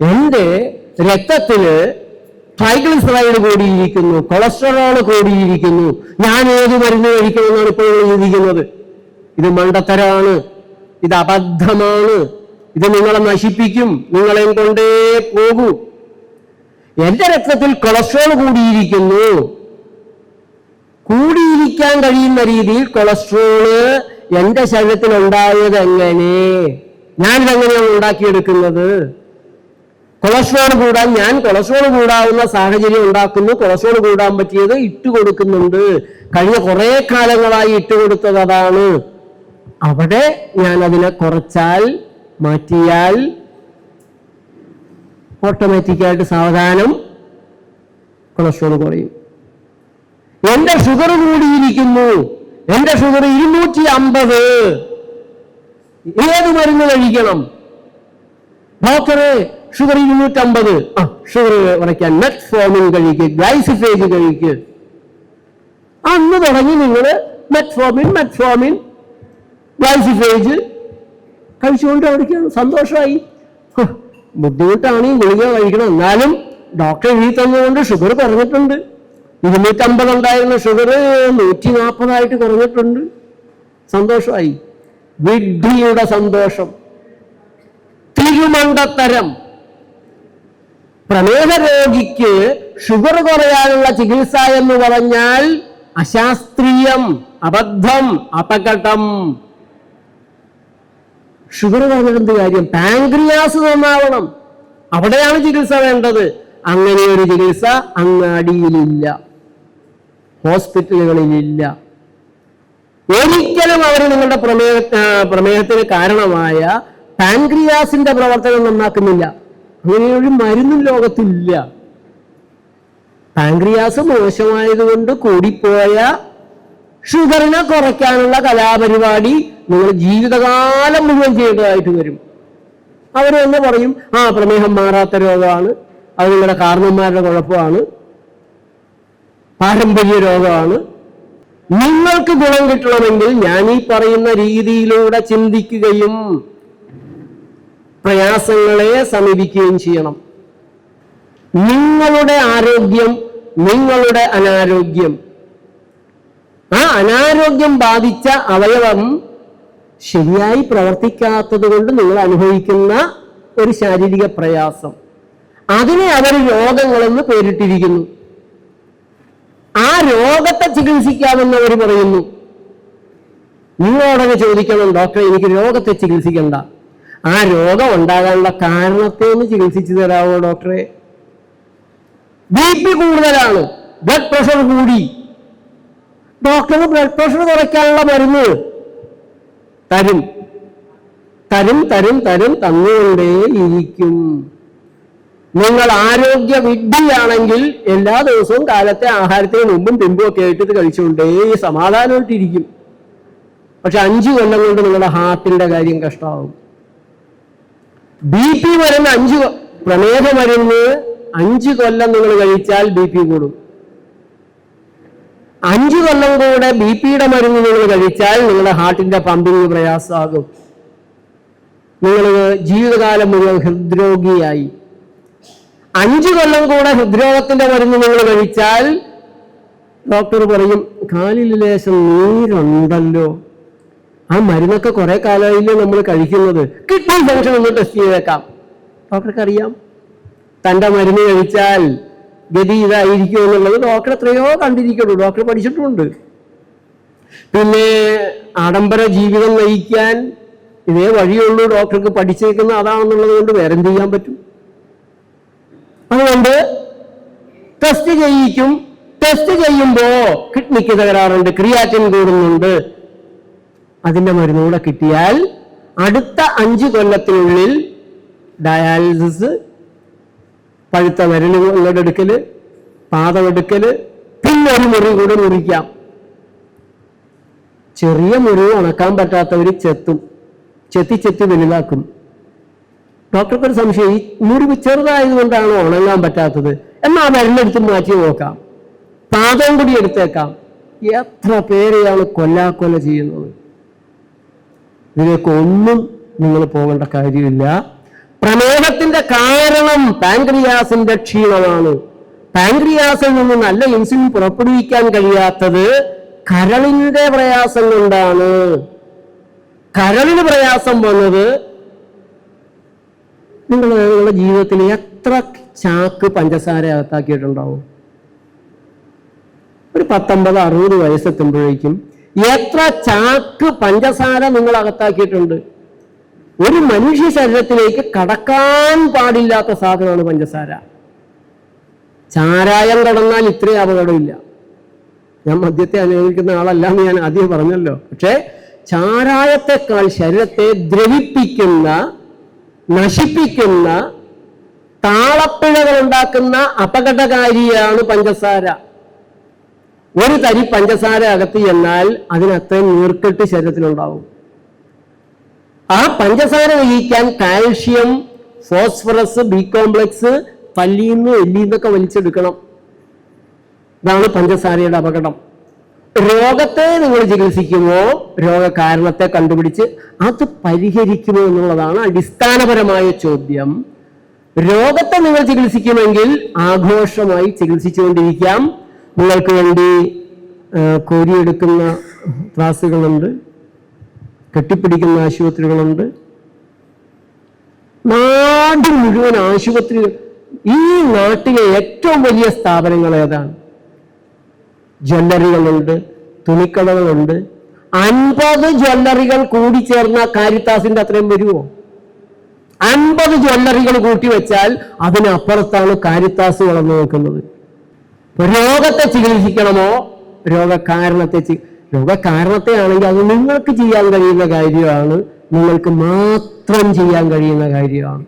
എന്റെ രക്തത്തിൽ triglyceride കൂടിയിരിക്കുന്നു cholesterol കൂടിയിരിക്കുന്നു. ഞാൻ ഏത് മരുന്ന് കഴിക്കണമെന്നാണ് ഇപ്പോൾ ചിന്തിക്കുന്നത്? ഇത് മണ്ടത്തരമാണ് ഇത് അബദ്ധമാണ്. ഇത് നിങ്ങളെ നശിപ്പിക്കും. നിങ്ങളെ കൊണ്ടേ പോകൂ. എന്റെ രക്തത്തിൽ കൊളസ്ട്രോൾ കൂടിയിരിക്കുന്നു. കൂടിയിരിക്കാൻ കഴിയുന്ന രീതിയിൽ കൊളസ്ട്രോൾ എന്റെ ശരീരത്തിൽ ഉണ്ടായത് എങ്ങനെ? ഞാനിതെങ്ങനെയാണ് ഉണ്ടാക്കിയെടുക്കുന്നത്? കൊളസ്ട്രോൾ കൂടാൻ ഞാൻ കൊളസ്ട്രോൾ കൂടാവുന്ന സാഹചര്യം ഉണ്ടാക്കുന്നു. കൊളസ്ട്രോൾ കൂടാൻ പറ്റിയത് ഇട്ട് കൊടുക്കുന്നുണ്ട്. കഴിഞ്ഞ കുറെ കാലങ്ങളായി ഇട്ട് കൊടുത്തത് അതാണ്. അവിടെ ഞാൻ അതിനെ കുറച്ചാൽ മാറ്റിയാൽ ഓട്ടോമാറ്റിക്കായിട്ട് സാവധാനം കൊളസ്ട്രോൾ കുറയും. എന്റെ ഷുഗർ കൂടിയിരിക്കുന്നു. എന്റെ ഷുഗർ ഇരുന്നൂറ്റി അമ്പത് ഏത് മരുന്ന് കഴിക്കണം? ഡോക്ടറെ ഷുഗർ ഇരുന്നൂറ്റമ്പത്. ആ ഷുഗർ കുറയ്ക്കാൻ മെറ്റ്ഫോമിൻ കഴിക്കുക ഗ്ലൈസിഫേജ് കഴിക്കുക അന്ന് തുടങ്ങി നിങ്ങൾ മെറ്റ്ഫോമിൻ മെറ്റ്ഫോമിൻ ഗ്ലൈസിഫേജ് കഴിച്ചുകൊണ്ട് അവിടേക്കാണ് സന്തോഷമായി. ബുദ്ധിമുട്ടാണ് ഈ ഗുളിക കഴിക്കണം. എന്നാലും ഡോക്ടർ എഴുതി തന്നുകൊണ്ട് ഷുഗർ കുറഞ്ഞിട്ടുണ്ട്. ഇരുന്നൂറ്റമ്പത് ഉണ്ടായിരുന്ന ഷുഗർ നൂറ്റി നാൽപ്പതായിട്ട് കുറഞ്ഞിട്ടുണ്ട്. സന്തോഷമായി. വിഡ്ഢിയുടെ സന്തോഷം. തിരുമണ്ടത്തരം. പ്രമേഹ രോഗിക്ക് ഷുഗർ കുറയാനുള്ള ചികിത്സ എന്ന് പറഞ്ഞാൽ അശാസ്ത്രീയം അബദ്ധം അപകടം. ഷുഗർ പറഞ്ഞിട്ട് കാര്യം? പാങ്ക്രിയാസ് നന്നാവണം. അവിടെയാണ് ചികിത്സ വേണ്ടത്. അങ്ങനെ ഒരു ചികിത്സ അങ്ങാടിയിലില്ല. ഹോസ്പിറ്റലുകളിലില്ല. ഒരിക്കലും അവർ നിങ്ങളുടെ പ്രമേഹ പ്രമേഹത്തിന് കാരണമായ പാൻക്രിയാസിന്റെ പ്രവർത്തനം നന്നാക്കുന്നില്ല. അങ്ങനെ ഒരു മരുന്നും ലോകത്തില്ല പാൻക്രിയാസ് മോശമായതുകൊണ്ട് കൂടിപ്പോയ ഷുഗറിനെ കുറയ്ക്കാനുള്ള കലാപരിപാടി നിങ്ങൾ ജീവിതകാലം മുഴുവൻ ചെയ്യേണ്ടതായിട്ട് വരും. അവർ തന്നെ പറയും ആ പ്രമേഹം മാറാത്ത രോഗമാണ്. അത് നിങ്ങളുടെ കാരണന്മാരുടെ കുഴപ്പമാണ്. പാരമ്പര്യ രോഗമാണ്. നിങ്ങൾക്ക് ഗുണം കിട്ടണമെങ്കിൽ ഞാൻ ഈ പറയുന്ന രീതിയിലൂടെ ചിന്തിക്കുകയും പ്രയാസങ്ങളെ സമീപിക്കുകയും ചെയ്യണം. നിങ്ങളുടെ ആരോഗ്യം നിങ്ങളുടെ അനാരോഗ്യം. ആ അനാരോഗ്യം ബാധിച്ച അവയവം ശരിയായി പ്രവർത്തിക്കാത്തത് കൊണ്ട് നിങ്ങൾ അനുഭവിക്കുന്ന ഒരു ശാരീരിക പ്രയാസം. അതിനെ അവർ രോഗങ്ങളെന്ന് പേരിട്ടിരിക്കുന്നു. ആ രോഗത്തെ ചികിത്സിക്കാമെന്ന് അവർ പറയുന്നു. നിങ്ങളോടൊക്കെ ചോദിക്കണം ഡോക്ടറെ എനിക്ക് രോഗത്തെ ചികിത്സിക്കണ്ട. ആ രോഗം ഉണ്ടാകാനുള്ള കാരണത്തെ ഒന്ന് ചികിത്സിച്ചു തരാമോ ഡോക്ടറെ? ബി പി കൂടുതലാണ്. ബ്ലഡ് പ്രഷർ കൂടി. ഡോക്ടർ ബ്ലഡ് പ്രഷർ കുറയ്ക്കാനുള്ള മരുന്ന് തരും. തരും തരും തരും തന്നുകൊണ്ടേ ഇരിക്കും നിങ്ങൾ ആരോഗ്യ വിഡ്ഢിയാണെങ്കിൽ എല്ലാ ദിവസവും കാലത്തെ ആഹാരത്തിന് മുമ്പും പിമ്പും ഒക്കെ ആയിട്ട് ഇത് കഴിച്ചുകൊണ്ടേ സമാധാനമായിട്ടിരിക്കും. പക്ഷെ അഞ്ചു കൊല്ലം കൊണ്ട് നിങ്ങളുടെ ഹാർട്ടിന്റെ കാര്യം കഷ്ടമാവും ബി പി മരുന്ന് അഞ്ച് പ്രമേഹ മരുന്ന് അഞ്ച് കൊല്ലം നിങ്ങൾ കഴിച്ചാൽ ബി പി കൂടും. അഞ്ച് കൊല്ലം കൂടെ ബി പിയുടെ മരുന്ന് നിങ്ങൾ കഴിച്ചാൽ നിങ്ങളുടെ ഹാർട്ടിന്റെ പമ്പിങ് പ്രയാസമാകും നിങ്ങൾ ജീവിതകാലം മുഴുവൻ ഹൃദ്രോഗിയായി. അഞ്ച് കൊല്ലം കൂടെ ഹൃദ്രോഗത്തിന്റെ മരുന്ന് നിങ്ങൾ കഴിച്ചാൽ ഡോക്ടർ പറയും കാലിൽ ലേശം നീരുണ്ടല്ലോ. ആ മരുന്നൊക്കെ കുറെ കാലമായില്ലേ നമ്മൾ കഴിക്കുന്നത്. കിഡ്നി ഫംഗ്ഷൻ ഒന്ന് ടെസ്റ്റ് ചെയ്തേക്കാം. ഡോക്ടർക്ക് അറിയാം തന്റെ മരുന്ന് കഴിച്ചാൽ ഗതി ഇതായിരിക്കും എന്നുള്ളത് ഡോക്ടർ എത്രയോ കണ്ടിരിക്കുള്ളൂ ഡോക്ടർ പഠിച്ചിട്ടുണ്ട്. പിന്നെ ആഡംബര ജീവിതം നയിക്കാൻ ഇതേ വഴിയുള്ളൂ ഡോക്ടർക്ക് പഠിച്ചേക്കുന്ന അതാണെന്നുള്ളത് കൊണ്ട് വേറെ ചെയ്യാൻ പറ്റും? അതുകൊണ്ട് ടെസ്റ്റ് ചെയ്യിക്കും. ടെസ്റ്റ് ചെയ്യുമ്പോ കിഡ്നിക്ക് തകരാറുണ്ട് ക്രിയാറ്റിൻ കൂടുന്നുണ്ട്. അതിന്റെ മരുന്നുകൂടെ കിട്ടിയാൽ അടുത്ത അഞ്ച് കൊല്ലത്തിനുള്ളിൽ ഡയാലിസിസ് പഴുത്ത മരുന്നുകളുടെ എടുക്കൽ പാദമെടുക്കൽ പിന്നെ ഒരു മുറി കൂടെ മുറിക്കാം. ചെറിയ മുറിവ് ഉണക്കാൻ പറ്റാത്തവർ ചെത്തും. ചെത്തി ചെത്തി വലുതാക്കും. ഡോക്ടർക്ക് ഒരു സംശയം ഈ മുറിവ് ചെറുതായതുകൊണ്ടാണ് ഉണങ്ങാൻ പറ്റാത്തത്. എന്നാൽ ആ മാറ്റി നോക്കാം. പാദം കൂടി എടുത്തേക്കാം. എത്ര പേരെയാണ് കൊല്ലാക്കൊല ചെയ്യുന്നത്? ഇതിലേക്ക് ഒന്നും നിങ്ങൾ പോകേണ്ട കാര്യമില്ല. പ്രമേഹത്തിന്റെ കാരണം പാൻക്രിയാസിന്റെ ക്ഷീണമാണ്. പാൻക്രിയാസിൽ നിന്ന് നല്ല ഇൻസുലിൻ പുറപ്പെടുവിക്കാൻ കഴിയാത്തത് കരളിന്റെ പ്രയാസം കൊണ്ടാണ്. കരളിന് പ്രയാസം വന്നത് നിങ്ങൾ നിങ്ങളുടെ ജീവിതത്തിൽ എത്ര ചാക്ക് പഞ്ചസാര അകത്താക്കിയിട്ടുണ്ടാവും? ഒരു പത്തൊമ്പത് അറുപത് വയസ്സെത്തുമ്പോഴേക്കും എത്ര ചാക്ക് പഞ്ചസാര നിങ്ങൾ അകത്താക്കിയിട്ടുണ്ട് ഒരു മനുഷ്യ ശരീരത്തിലേക്ക് കടക്കാൻ പാടില്ലാത്ത സാധനമാണ് പഞ്ചസാര. ചാരായം കടന്നാൽ ഇത്രയും അപകടമില്ല. ഞാൻ മദ്യത്തെ അനുഭവിക്കുന്ന ആളല്ല എന്ന് ഞാൻ ആദ്യം പറഞ്ഞല്ലോ. പക്ഷേ ചാരായത്തെക്കാൾ ശരീരത്തെ ദ്രവിപ്പിക്കുന്ന നശിപ്പിക്കുന്ന താളപ്പിഴകൾ ഉണ്ടാക്കുന്ന അപകടകാരിയാണ് പഞ്ചസാര. ഒരു തരി പഞ്ചസാര അകത്ത് ചെന്നാൽ അതിനത്രയും നീർക്കെട്ട് ശരീരത്തിലുണ്ടാവും. ആ പഞ്ചസാര ദഹിക്കാൻ കാൽഷ്യം ഫോസ്ഫറസ് ബി കോംപ്ലക്സ് പല്ലിന്ന് എല്ലിന്നൊക്കെ വലിച്ചെടുക്കണം. ഇതാണ് പഞ്ചസാരയുടെ അപകടം. രോഗത്തെ നിങ്ങൾ ചികിത്സിക്കുമോ? രോഗകാരണത്തെ കണ്ടുപിടിച്ച് അത് പരിഹരിക്കുമോ എന്നുള്ളതാണ് അടിസ്ഥാനപരമായ ചോദ്യം. രോഗത്തെ നിങ്ങൾ ചികിത്സിക്കുമെങ്കിൽ ആഘോഷമായി ചികിത്സിച്ചുകൊണ്ടിരിക്കാം. നിങ്ങൾക്ക് വേണ്ടി കോരിയെടുക്കുന്ന ക്ലാസ്സുകളുണ്ട് കെട്ടിപ്പിടിക്കുന്ന ആശുപത്രികളുണ്ട്. നാട് മുഴുവൻ ആശുപത്രികൾ ഈ നാട്ടിലെ ഏറ്റവും വലിയ സ്ഥാപനങ്ങൾ ഏതാണ്? ജ്വല്ലറികളുണ്ട് തുണിക്കടകളുണ്ട്. അൻപത് ജ്വല്ലറികൾ കൂടി ചേർന്ന കാരിത്താസിന്റെ അത്രയും വരുമോ അൻപത് ജ്വല്ലറികൾ കൂട്ടി വെച്ചാൽ അതിനപ്പുറത്താണ് കാരിത്താസ് വളർന്നു നിൽക്കുന്നത്. രോഗത്തെ ചികിത്സിക്കണമോ? രോഗകാരണത്തെ രോഗകാരണത്തെ ആണെങ്കിൽ അത് നിങ്ങൾക്ക് ചെയ്യാൻ കഴിയുന്ന കാര്യമാണ്. നിങ്ങൾക്ക് മാത്രം ചെയ്യാൻ കഴിയുന്ന കാര്യമാണ്.